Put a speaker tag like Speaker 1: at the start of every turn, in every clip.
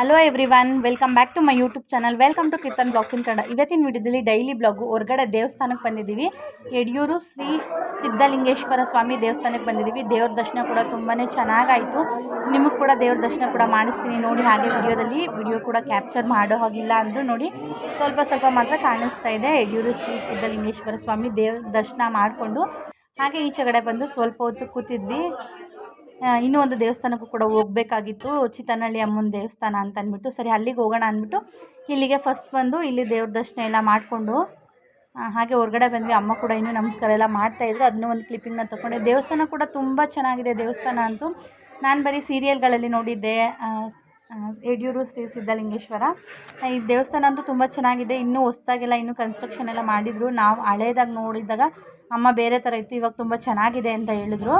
Speaker 1: Hello everyone welcome back to my YouTube channel welcome to Keerthan blogs in Kannada ಇವತ್ತಿನ ವಿಡಿಯೋದಲ್ಲಿ daily blog ಹೊರಗಡೆ ದೇವಸ್ಥಾನಕ್ಕೆ ಬಂದಿದ್ದೀವಿ. ಯಡಿಯೂರು ಶ್ರೀ ಸಿದ್ಧಲಿಂಗೇಶ್ವರ ಸ್ವಾಮಿ ದೇವಸ್ಥಾನಕ್ಕೆ ಬಂದಿದ್ದೀವಿ. ದೇವ್ರ ದರ್ಶನ ಕೂಡ ತುಂಬಾ ಚೆನ್ನಾಗಾಯಿತು. ನಿಮಗೆ ಕೂಡ ದೇವ್ರ ದರ್ಶನ ಕೂಡ ಮಾಡಿಸ್ತೀನಿ ನೋಡಿ ಹಾಗೆ ವಿಡಿಯೋದಲ್ಲಿ. ವಿಡಿಯೋ ಕೂಡ ಕ್ಯಾಪ್ಚರ್ ಮಾಡೋ ಹಾಗಿಲ್ಲ ಅಂದರೂ ನೋಡಿ ಸ್ವಲ್ಪ ಸ್ವಲ್ಪ ಮಾತ್ರ ಕಾಣಿಸ್ತಾ ಇದೆ. ಯಡಿಯೂರು ಶ್ರೀ ಸಿದ್ಧಲಿಂಗೇಶ್ವರ ಸ್ವಾಮಿ ದೇವ್ರ ದರ್ಶನ ಮಾಡಿಕೊಂಡು ಹಾಗೆ ಈಚೆಗಡೆ ಬಂದು ಸ್ವಲ್ಪ ಹೊತ್ತು ಕೂತಿದ್ವಿ. ಇನ್ನೂ ಒಂದು ದೇವಸ್ಥಾನಕ್ಕೂ ಕೂಡ ಹೋಗಬೇಕಾಗಿತ್ತು. ಚಿತ್ತನಹಳ್ಳಿ ಅಮ್ಮನ ದೇವಸ್ಥಾನ ಅಂತ ಅಂದ್ಬಿಟ್ಟು, ಸರಿ ಅಲ್ಲಿಗೆ ಹೋಗೋಣ ಅಂದ್ಬಿಟ್ಟು, ಇಲ್ಲಿಗೆ ಫಸ್ಟ್ ಬಂದು ಇಲ್ಲಿ ದೇವ್ರ ದರ್ಶನ ಎಲ್ಲ ಮಾಡಿಕೊಂಡು ಹಾಗೆ ಹೊರಗಡೆ ಬಂದ್ವಿ. ಅಮ್ಮ ಕೂಡ ಇನ್ನೂ ನಮಸ್ಕಾರ ಎಲ್ಲ ಮಾಡ್ತಾಯಿದ್ರು ಅದನ್ನೂ ಒಂದು ಕ್ಲಿಪ್ಪಿಂಗ್ನ ತೊಗೊಂಡೆ. ದೇವಸ್ಥಾನ ಕೂಡ ತುಂಬ ಚೆನ್ನಾಗಿದೆ ದೇವಸ್ಥಾನ ಅಂತೂ. ನಾನು ಬರೀ ಸೀರಿಯಲ್ಗಳಲ್ಲಿ ನೋಡಿದ್ದೆ ಯಡಿಯೂರು ಶ್ರೀ ಸಿದ್ಧಲಿಂಗೇಶ್ವರ. ಈ ದೇವಸ್ಥಾನ ಅಂತೂ ತುಂಬ ಚೆನ್ನಾಗಿದೆ. ಇನ್ನೂ ಹೊಸ್ದಾಗೆಲ್ಲ ಇನ್ನೂ ಕನ್ಸ್ಟ್ರಕ್ಷನ್ ಎಲ್ಲ ಮಾಡಿದರು. ನಾವು ಹಳೇದಾಗಿ ನೋಡಿದಾಗ ಅಮ್ಮ ಬೇರೆ ಥರ ಇತ್ತು. ಇವಾಗ ತುಂಬ ಚೆನ್ನಾಗಿದೆ ಅಂತ ಹೇಳಿದ್ರು.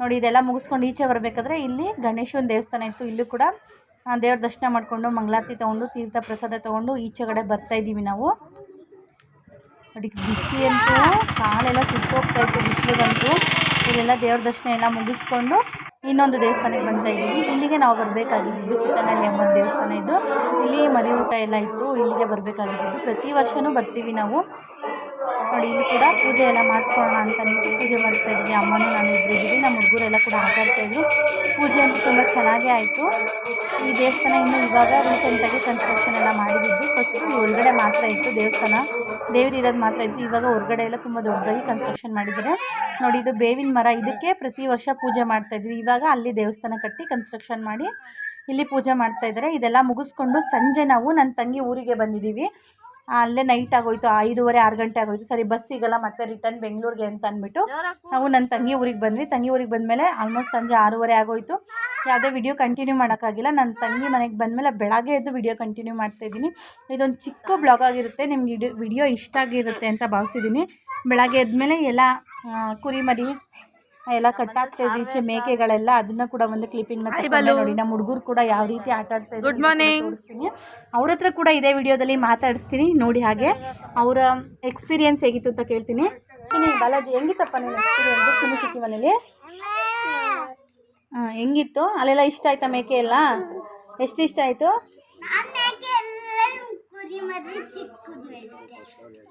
Speaker 1: ನೋಡಿ, ಇದೆಲ್ಲ ಮುಗಿಸ್ಕೊಂಡು ಈಚೆ ಬರಬೇಕಾದ್ರೆ ಇಲ್ಲಿ ಗಣೇಶನ ದೇವಸ್ಥಾನ ಇತ್ತು. ಇಲ್ಲೂ ಕೂಡ ದೇವ್ರ ದರ್ಶನ ಮಾಡಿಕೊಂಡು ಮಂಗಳಾರತಿ ತೊಗೊಂಡು ತೀರ್ಥ ಪ್ರಸಾದ ತೊಗೊಂಡು ಈಚೆಗಡೆ ಬರ್ತಾ ಬರ್ತಾಯಿದ್ದೀವಿ ನಾವು. ನೋಡಿ, ಬಿಸಿ ಅಂತೂ, ಕಾಲೆಲ್ಲ ಸುಟ್ಟೋಗ್ತಾ ಇತ್ತು ಬಿಸಿಲಿಗಂತೂ. ಇಲ್ಲೆಲ್ಲ ದೇವ್ರ ದರ್ಶನ ಎಲ್ಲ ಮುಗಿಸ್ಕೊಂಡು ಇನ್ನೊಂದು ದೇವಸ್ಥಾನಕ್ಕೆ ಬರ್ತಾ ಇದ್ದೀವಿ. ಇಲ್ಲಿಗೆ ನಾವು ಬರಬೇಕಾಗಿದ್ದು ಚಿತ್ತನಹಳ್ಳಿ ಅಮ್ಮನ ದೇವಸ್ಥಾನ ಇದ್ದು ಇಲ್ಲಿ ಮರಿ ಊಟ ಎಲ್ಲ ಇತ್ತು. ಇಲ್ಲಿಗೆ ಬರಬೇಕಾಗಿದ್ದು ಪ್ರತಿ ವರ್ಷವೂ ಬರ್ತೀವಿ ನಾವು. ನೋಡಿ, ಇಲ್ಲಿ ಕೂಡ ಪೂಜೆ ಎಲ್ಲ ಮಾಡ್ಕೊಳ್ಳೋಣ ಅಂತ ಅಂದ್ಬಿಟ್ಟು ಪೂಜೆ ಮಾಡ್ತಾ ಇದ್ವಿ ಅಮ್ಮನೂ ನಾನು ಇಬ್ಬರು ಇದ್ದೀವಿ. ನಮ್ಮ ಹುಡುಗರೆಲ್ಲ ಕೂಡ ಆಟಾಡ್ತಾ ಇದ್ರು. ಪೂಜೆ ಅಂತೂ ತುಂಬ ಚೆನ್ನಾಗೇ ಆಯಿತು. ಈ ದೇವಸ್ಥಾನ ಇನ್ನು ಇವಾಗ ರೀಸೆಂಟಾಗಿ ಕನ್ಸ್ಟ್ರಕ್ಷನ್ ಎಲ್ಲ ಮಾಡಿದ್ವಿ ಫಸ್ಟು ಒಳಗಡೆ ಮಾತ್ರ ಇತ್ತು ದೇವಸ್ಥಾನ. ದೇವ್ರು ಇರೋದು ಮಾತ್ರ ಇತ್ತು. ಇವಾಗ ಹೊರಗಡೆ ಎಲ್ಲ ತುಂಬ ದೊಡ್ಡದಾಗಿ ಕನ್ಸ್ಟ್ರಕ್ಷನ್ ಮಾಡಿದ್ದಾರೆ. ನೋಡಿ, ಇದು ಬೇವಿನ ಮರ. ಇದಕ್ಕೆ ಪ್ರತಿ ವರ್ಷ ಪೂಜೆ ಮಾಡ್ತಾ ಇದ್ವಿ. ಇವಾಗ ಅಲ್ಲಿ ದೇವಸ್ಥಾನ ಕಟ್ಟಿ ಕನ್ಸ್ಟ್ರಕ್ಷನ್ ಮಾಡಿ ಇಲ್ಲಿ ಪೂಜೆ ಮಾಡ್ತಾ ಇದ್ದಾರೆ. ಇದೆಲ್ಲ ಮುಗಿಸ್ಕೊಂಡು ಸಂಜೆ ನಾವು ನನ್ನ ತಂಗಿ ಊರಿಗೆ ಬಂದಿದ್ದೀವಿ. ಅಲ್ಲೇ ನೈಟ್ ಆಗೋಯ್ತು ಐದೂವರೆ ಆರು ಗಂಟೆ ಆಗೋಯ್ತು. ಸರಿ ಬಸ್ ಸಿಗಲ್ಲ ಮತ್ತೆ ರಿಟರ್ನ್ ಬೆಂಗಳೂರಿಗೆ ಅಂತ ಅಂದ್ಬಿಟ್ಟು ನಾವು ನನ್ನ ತಂಗಿ ಊರಿಗೆ ಬಂದ್ವಿ. ತಂಗಿ ಊರಿಗೆ ಬಂದಮೇಲೆ ಆಲ್ಮೋಸ್ಟ್ ಸಂಜೆ ಆರೂವರೆ ಆಗೋಯ್ತು. ಯಾವುದೇ ವಿಡಿಯೋ ಕಂಟಿನ್ಯೂ ಮಾಡೋಕ್ಕಾಗಿಲ್ಲ. ನನ್ನ ತಂಗಿ ಮನೆಗೆ ಬಂದಮೇಲೆ ಬೆಳಗ್ಗೆ ಎದ್ದು ವಿಡಿಯೋ ಕಂಟಿನ್ಯೂ ಮಾಡ್ತಾಯಿದ್ದೀನಿ ಇದೊಂದು ಚಿಕ್ಕ ಬ್ಲಾಗ್ ಆಗಿರುತ್ತೆ. ನಿಮ್ಗೆ ಇಡು ವಿಡಿಯೋ ಇಷ್ಟ ಆಗಿರುತ್ತೆ ಅಂತ ಭಾವಿಸಿದ್ದೀನಿ. ಬೆಳಗ್ಗೆ ಎದ್ಮೇಲೆ ಎಲ್ಲ ಆ, ಕುರಿ ಕಟ್ ಎಲ್ಲ ಕಟ್ಟಾಗ್ತಾ ಇದ್ವಿ ಈಚೆ ಮೇಕೆಗಳೆಲ್ಲ ಅದನ್ನ ಕೂಡ ಒಂದು ಕ್ಲಿಪ್ಪಿಂಗ್ ನೋಡಿ ನಮ್ಮ ಹುಡುಗರು ಕೂಡ ಯಾವ ರೀತಿ ಆಟ ಆಡ್ತಾ ಗುಡ್ ಮಾರ್ನಿಂಗ್ ತೋರಿಸ್ತೀನಿ. ಅವ್ರ ಹತ್ರ ಕೂಡ ಇದೇ ವಿಡಿಯೋದಲ್ಲಿ ಮಾತಾಡಿಸ್ತೀನಿ ನೋಡಿ ಹಾಗೆ. ಅವರ ಎಕ್ಸ್ಪೀರಿಯನ್ಸ್ ಹೇಗಿತ್ತು ಅಂತ ಕೇಳ್ತೀನಿ. ಚಿನಿ ಬಾಲಾಜಿ ಹೆಂಗಿತ್ತಪ್ಪ ನಿನ್ನ ಎಕ್ಸ್ಪೀರಿಯನ್ಸ್ ಚಿನಿ ಚಿಕ್ಕಿ ಮನೇಲಿ? ಹಾಂ ಹೆಂಗಿತ್ತು? ಅಲ್ಲೆಲ್ಲ ಇಷ್ಟ ಆಯ್ತಾ ಮೇಕೆ ಎಲ್ಲ? ಎಷ್ಟು ಇಷ್ಟ ಆಯಿತು?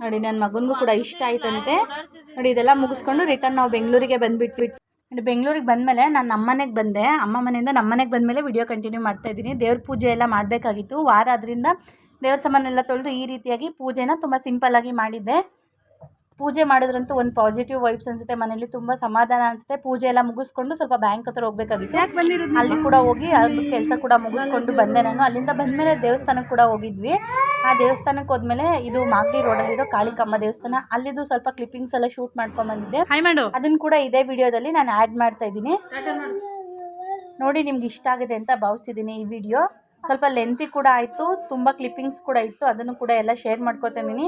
Speaker 1: ನೋಡಿ ನನ್ನ ಮಗನಿಗೂ ಕೂಡ ಇಷ್ಟ ಆಯ್ತಂತೆ. ನೋಡಿ ಇದೆಲ್ಲ ಮುಗಿಸ್ಕೊಂಡು ರಿಟರ್ನ್ ನಾವು ಬೆಂಗಳೂರಿಗೆ ಬಂದುಬಿಟ್ವಿ. ನೋಡಿ ಬೆಂಗಳೂರಿಗೆ ಬಂದಮೇಲೆ ನಾನು ನಮ್ಮನೆಗೆ ಬಂದೆ. ಅಮ್ಮ ಮನೆಯಿಂದ ನಮ್ಮ ಮನೆಗೆ ಬಂದಮೇಲೆ ವಿಡಿಯೋ ಕಂಟಿನ್ಯೂ ಮಾಡ್ತಾ ಇದ್ದೀನಿ. ದೇವ್ರ ಪೂಜೆ ಎಲ್ಲ ಮಾಡಬೇಕಾಗಿತ್ತು. ವಾರ ಅದರಿಂದ ದೇವ್ರ ಸಾಮಾನೆಲ್ಲ ತೊಳೆದು ಈ ರೀತಿಯಾಗಿ ಪೂಜೆನ ತುಂಬ ಸಿಂಪಲ್ಲಾಗಿ ಮಾಡಿದ್ದೆ. ಪೂಜೆ ಮಾಡಿದ್ರಂತೂ ಒಂದು ಪಾಸಿಟಿವ್ ವೈಬ್ಸ್ ಅನಿಸುತ್ತೆ. ಮನೇಲಿ ತುಂಬ ಸಮಾಧಾನ ಅನಿಸುತ್ತೆ. ಪೂಜೆ ಎಲ್ಲ ಮುಗಿಸ್ಕೊಂಡು ಸ್ವಲ್ಪ ಬ್ಯಾಂಕ್ ಹತ್ರ ಹೋಗ್ಬೇಕಾಗಿತ್ತು. ಅಲ್ಲಿ ಕೂಡ ಹೋಗಿ ಅಲ್ಲಿ ಕೆಲಸ ಕೂಡ ಮುಗಿಸ್ಕೊಂಡು ಬಂದೆ ನಾನು. ಅಲ್ಲಿಂದ ಬಂದಮೇಲೆ ದೇವಸ್ಥಾನಕ್ಕೆ ಕೂಡ ಹೋಗಿದ್ವಿ. ಆ ದೇವಸ್ಥಾನಕ್ಕೆ ಹೋದ್ಮೇಲೆ ಇದು ಮಾಗಡಿ ರೋಡಲ್ಲಿರೋ ಕಾಳಿಕಮ್ಮ ದೇವಸ್ಥಾನ. ಅಲ್ಲಿದು ಸ್ವಲ್ಪ ಕ್ಲಿಪ್ಪಿಂಗ್ಸ್ ಎಲ್ಲ ಶೂಟ್ ಮಾಡ್ಕೊಂಡ್ ಬಂದಿದ್ದೆ. ಅದನ್ನು ಕೂಡ ಇದೇ ವಿಡಿಯೋದಲ್ಲಿ ನಾನು ಆ್ಯಡ್ ಮಾಡ್ತಾ ಇದ್ದೀನಿ. ನೋಡಿ ನಿಮ್ಗೆ ಇಷ್ಟ ಆಗಿದೆ ಅಂತ ಭಾವಿಸಿದ್ದೀನಿ ಈ ವಿಡಿಯೋ ಸ್ವಲ್ಪ ಲೆಂತಿ ಕೂಡ ಆಯಿತು ತುಂಬ ಕ್ಲಿಪ್ಪಿಂಗ್ಸ್ ಕೂಡ ಇತ್ತು ಅದನ್ನು ಕೂಡ ಎಲ್ಲ ಶೇರ್ ಮಾಡ್ಕೊತಿದ್ದೀನಿ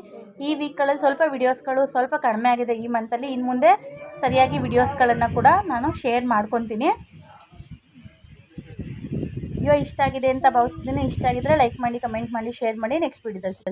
Speaker 1: ಈ ವೀಕ್ಗಳಲ್ಲಿ ಸ್ವಲ್ಪ ವಿಡಿಯೋಸ್ಗಳು ಸ್ವಲ್ಪ ಕಡಿಮೆ ಆಗಿದೆ ಈ ಮಂತಲ್ಲಿ ಇನ್ನು ಮುಂದೆ ಸರಿಯಾಗಿ ವಿಡಿಯೋಸ್ಗಳನ್ನು ಕೂಡ ನಾನು ಶೇರ್ ಮಾಡ್ಕೊತೀನಿ. ವಿಡಿಯೋ ಇಷ್ಟ ಆಗಿದೆ ಅಂತ ಭಾವಿಸಿದ್ದೀನಿ ಇಷ್ಟ ಆಗಿದ್ರೆ ಲೈಕ್ ಮಾಡಿ ಕಮೆಂಟ್ ಮಾಡಿ ಶೇರ್ ಮಾಡಿ ನೆಕ್ಸ್ಟ್ ವಿಡಿಯೋದಲ್ಲಿ